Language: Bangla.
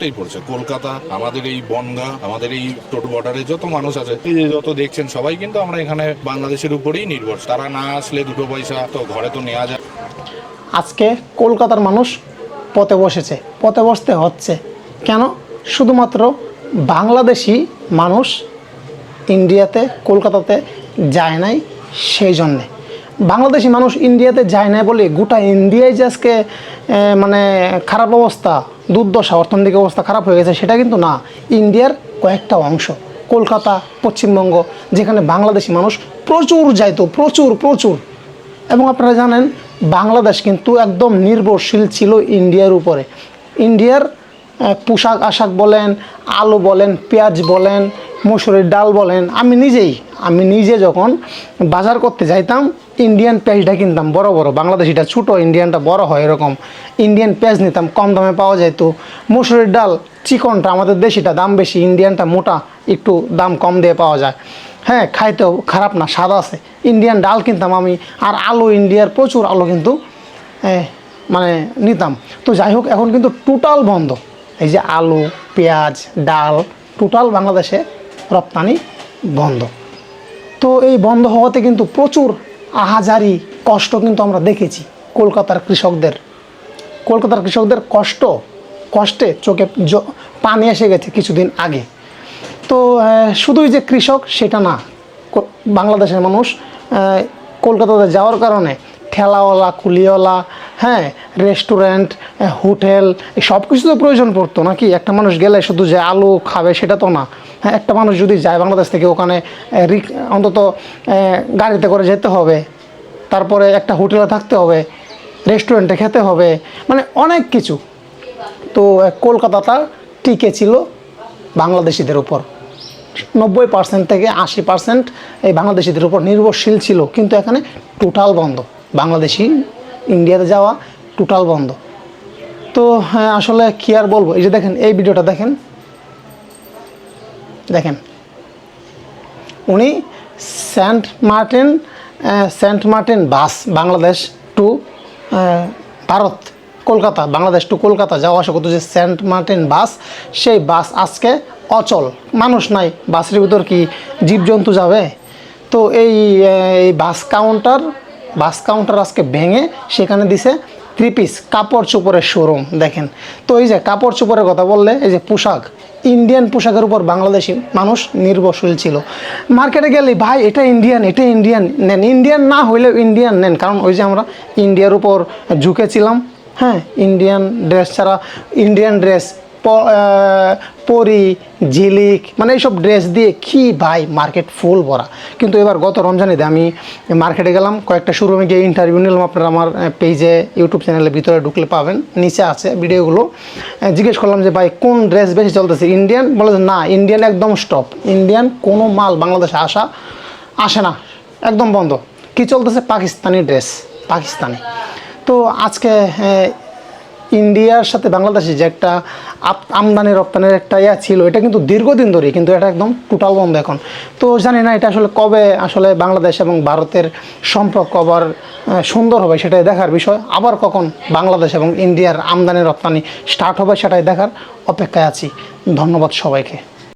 এটাই পড়ছে। কলকাতা, আমাদের এই বনগা, আমাদের এই টোটো বর্ডারে যত মানুষ আছে, এই যত দেখছেন সবাই কিন্তু আমরা এখানে বাংলাদেশের উপরেই নির্ভর তারা না আসলে দুটো পয়সা তো ঘরে তো নেওয়া যায়। আজকে কলকাতার মানুষ পথে বসেছে, পথে বসতে হচ্ছে। কেন? শুধুমাত্র বাংলাদেশি মানুষ ইন্ডিয়াতে, কলকাতাতে যায় নাই সেই জন্যে। বাংলাদেশি মানুষ ইন্ডিয়াতে যায় না বলে গোটা ইন্ডিয়ায় যে আজকে মানে খারাপ অবস্থা, দুর্দশা, অর্থনৈতিক অবস্থা খারাপ হয়ে গেছে, সেটা কিন্তু না। ইন্ডিয়ার কয়েকটা অংশ, কলকাতা, পশ্চিমবঙ্গ, যেখানে বাংলাদেশি মানুষ প্রচুর যাইতো, প্রচুর প্রচুর। এবং আপনারা জানেন, বাংলাদেশ কিন্তু একদম নির্ভরশীল ছিল ইন্ডিয়ার উপরে। ইন্ডিয়ার পোশাক আশাক বলেন, আলু বলেন, পেঁয়াজ বলেন, মসুরের ডাল বলেন, আমি নিজেই আমি নিজে যখন বাজার করতে যাইতাম ইন্ডিয়ান পেঁয়াজটা কিনতাম, বড় বড়। বাংলাদেশিটা ছোটো ইন্ডিয়ানটা বড় হয় এরকম। ইন্ডিয়ান পেঁয়াজ নিতাম, কম দামে পাওয়া যেত মসুরের ডাল, চিকনটা আমাদের দেশিটা, দাম বেশি ইন্ডিয়ানটা মোটা, একটু দাম কম দিয়ে পাওয়া যায়। হ্যাঁ খাইতেও খারাপ না, স্বাদ আছে। ইন্ডিয়ান ডাল কিনতাম আমি, আর আলু ইন্ডিয়ার প্রচুর আলু কিন্তু মানে নিতাম। তো যাই হোক, এখন কিন্তু টোটাল বন্ধ। এই যে আলু, পেঁয়াজ, ডাল টোটাল বাংলাদেশে রপ্তানি বন্ধ। তো এই বন্ধ হওয়াতে কিন্তু প্রচুর আহাজারি, কষ্ট কিন্তু আমরা দেখেছি কলকাতার কৃষকদের। কলকাতার কৃষকদের কষ্ট, কষ্টে চোখে পানি এসে গেছে কিছুদিন আগে। তো শুধুই যে কৃষক, সেটা না। বাংলাদেশের মানুষ কলকাতাতে যাওয়ার কারণে ঠেলাওয়ালা, কুলিওয়ালা হ্যাঁ রেস্টুরেন্ট হোটেল সব কিছু তো প্রয়োজন পড়তো নাকি? একটা মানুষ গেলে শুধু যে আলু খাবে সেটা তো না। হ্যাঁ একটা মানুষ যদি যায় বাংলাদেশ থেকে ওখানে অন্তত গাড়িতে করে যেতে হবে। তারপরে একটা হোটেলে থাকতে হবে রেস্টুরেন্টে খেতে হবে মানে অনেক কিছু। তো কলকাতাটা টিকে ছিল বাংলাদেশিদের উপর। নব্বই পার্সেন্ট থেকে আশি পার্সেন্ট এই বাংলাদেশিদের উপর নির্ভরশীল ছিল, কিন্তু এখানে টোটাল বন্ধ। বাংলাদেশি ইন্ডিয়াতে যাওয়া টোটাল বন্ধ। তো হ্যাঁ আসলে কী আর বলব? এই যে দেখেন, এই ভিডিওটা দেখেন। দেখেন। উনি Saint Martin Saint Martin bus Bangladesh to Bharat, Kolkata, Bangladesh to Kolkata যাওয়া আসা করতো যে সেন্ট মার্টিন বাস। সেই বাস আজকে অচল। মানুষ নাই। বাসের ভিতর কি জীবজন্তু যাবে? তো এই এই বাস কাউন্টার বাস কাউন্টার আজকে ভেঙে সেখানে দিছে থ্রি পিস কাপড় চোপড়ের শোরুম দেখেন। তো এই যে কাপড় চোপড়ের কথা বললে, এই যে পোশাক ইন্ডিয়ান পোশাকের উপর বাংলাদেশি মানুষ নির্ভরশীল ছিল। মার্কেটে গেলে, ভাই, এটা ইন্ডিয়ান এটা ইন্ডিয়ান নেন। ইন্ডিয়ান না হইলেও ইন্ডিয়ান নেন। কারণ ওই যে আমরা ইন্ডিয়ার উপর ঝুঁকেছিলাম। হ্যাঁ ইন্ডিয়ান ড্রেস ছাড়া ইন্ডিয়ান ড্রেস পরি, ঝিলিক মানে এইসব ড্রেস দিয়ে কি ভাই মার্কেট ফুল ভরা। কিন্তু এবার গত রমজানিতে আমি মার্কেটে গেলাম, কয়েকটা শোরুমে গিয়ে ইন্টারভিউ নিলাম, আপনারা আমার পেজে ইউটিউব চ্যানেলের ভিতরে ঢুকলে পাবেন, নিচে আছে ভিডিওগুলো জিজ্ঞেস করলাম যে, ভাই, কোন ড্রেস বেশি চলতেছে ইন্ডিয়ান বলে না ইন্ডিয়ান একদম স্টপ ইন্ডিয়ান কোনো মাল বাংলাদেশে আসা, আসে না, একদম বন্ধ। কি চলতেছে? পাকিস্তানি ড্রেস পাকিস্তানি। তো আজকে ইন্ডিয়ার সাথে বাংলাদেশে যে একটা আমদানি, রপ্তানির একটা ইয়া ছিল, এটা কিন্তু দীর্ঘদিন ধরেই কিন্তু এটা একদম টোটাল বন্ধ এখন। তো জানি না এটা আসলে কবে আসলে বাংলাদেশ এবং ভারতের সম্পর্ক আবার সুন্দর হবে সেটাই দেখার বিষয়। আবার কখন বাংলাদেশ এবং ইন্ডিয়ার আমদানি, রপ্তানি স্টার্ট হবে সেটাই দেখার অপেক্ষায় আছি। ধন্যবাদ সবাইকে।